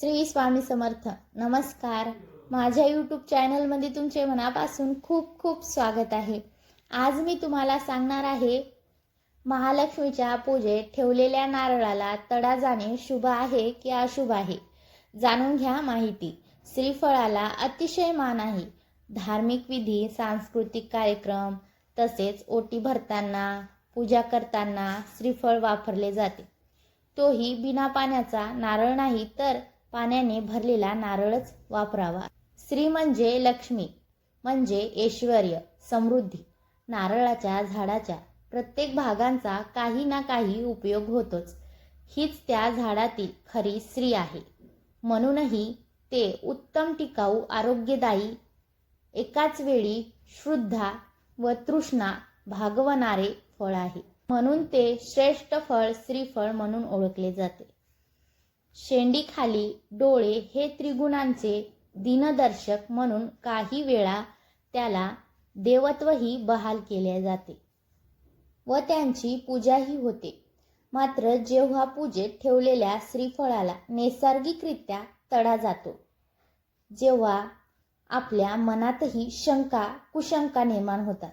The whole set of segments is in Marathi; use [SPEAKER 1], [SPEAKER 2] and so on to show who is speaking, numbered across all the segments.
[SPEAKER 1] श्री स्वामी समर्थ. नमस्कार. माझ्या यूट्यूब चॅनलमध्ये तुमचे मनापासून खूप खूप स्वागत आहे. आज मी तुम्हाला सांगणार आहे महालक्ष्मीच्या पूजेत ठेवलेल्या नारळाला तडा जाणे शुभ आहे की अशुभ आहे? जाणून घ्या माहिती. श्रीफळाला अतिशय मान आहे. धार्मिक विधी सांस्कृतिक कार्यक्रम तसेच ओटी भरताना पूजा करताना श्रीफळ वापरले जाते. तोही बिना पाण्याचा नारळ नाही तर पाण्याने भरलेला नारळच वापरावा. श्री म्हणजे लक्ष्मी म्हणजे ऐश्वर समृद्धी. नारळाच्या झाडाच्या प्रत्येक भागांचा काही ना काही उपयोग होतोच. हीच त्या झाडातील खरी स्त्री आहे. म्हणूनही ते उत्तम टिकाऊ आरोग्यदायी एकाच वेळी श्रद्धा व तृष्णा भागवणारे फळ आहे. म्हणून ते श्रेष्ठ फळ श्रीफळ म्हणून ओळखले जाते. शेंडीखाली डोळे हे त्रिगुणांचे दिनदर्शक म्हणून काही वेळा त्याला देवत्वही बहाल केले जाते व त्यांची पूजाही होते. मात्र जेव्हा पूजेत ठेवलेल्या श्रीफळाला नैसर्गिकरित्या तडा जातो जेव्हा आपल्या मनातही शंका कुशंका निर्माण होतात.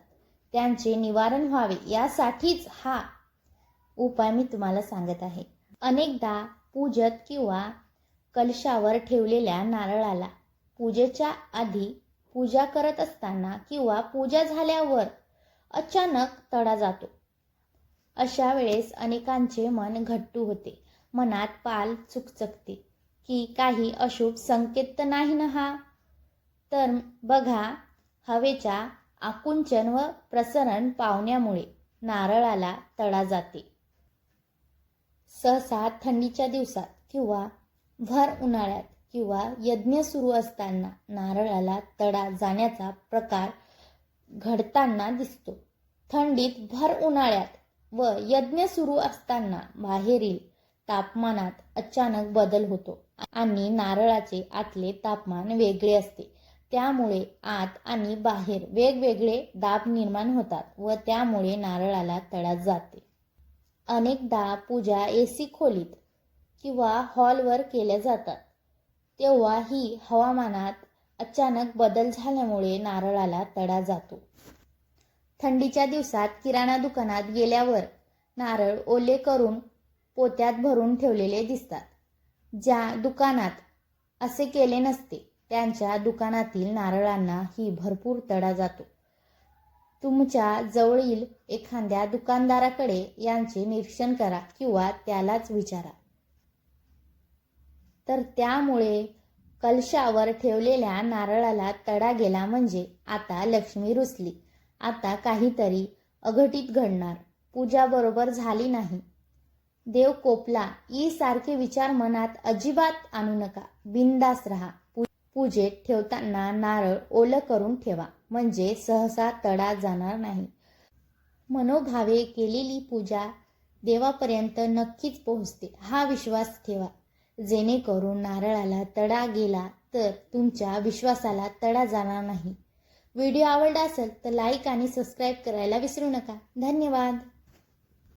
[SPEAKER 1] त्यांचे निवारण व्हावे यासाठीच हा उपाय मी तुम्हाला सांगत आहे. अनेकदा पूजत किंवा कलशावर ठेवलेल्या नारळाला पूजेच्या आधी पूजा करत असताना किंवा पूजा झाल्यावर अचानक तडा जातो. अशा वेळेस अनेकांचे मन घट्टू होते. मनात पाल चुकचकते की काही अशुभ संकेत तर नाही ना हा? तर बघा हवेच्या आकुंचन व प्रसरण पावण्यामुळे नारळाला तडा जाते. सहसा थंडीच्या दिवसात किंवा भर उन्हाळ्यात किंवा यज्ञ सुरू असताना नारळाला तडा जाण्याचा प्रकार घडताना दिसतो. थंडीत भर उन्हाळ्यात व यज्ञ सुरू असताना बाहेरील तापमानात अचानक बदल होतो आणि नारळाचे आतले तापमान वेगळे असते. त्यामुळे आत आणि बाहेर वेगवेगळे दाब निर्माण होतात व त्यामुळे नारळाला तडा जाते. अनेकदा पूजा ए सी खोलीत किंवा हॉलवर केल्या जातात. तेव्हा ही हवामानात अचानक बदल झाल्यामुळे नारळाला तडा जातो. थंडीच्या दिवसात किराणा दुकानात गेल्यावर नारळ ओले करून पोत्यात भरून ठेवलेले दिसतात. ज्या दुकानात असे केले नसते त्यांच्या दुकानातील नारळांना ही भरपूर तडा जातो. तुमच्या जवळील एखाद्या दुकानदाराकडे यांचे निरीक्षण करा किंवा त्यालाच विचारा. तर त्यामुळे कलशावर ठेवलेल्या नारळाला तडा गेला म्हणजे आता लक्ष्मी रुसली. आता काहीतरी अघटित घडणार. पूजा बरोबर झाली नाही. देव कोपला ई सारखे विचार मनात अजिबात आणू नका. बिंदास राहा. पूजेत ठेवताना नारळ ओलं करून ठेवा. म्हणजे सहसा तडा जाणार नाही. मनोभावे केलेली पूजा देवापर्यंत नक्कीच पोहोचते. हा विश्वास ठेवा. जेणेकरून नारळाला तडा गेला तर तुमच्या विश्वासाला तडा जाणार नाही. व्हिडिओ आवडला असेल तर लाईक आणि सबस्क्राईब करायला विसरू नका. धन्यवाद.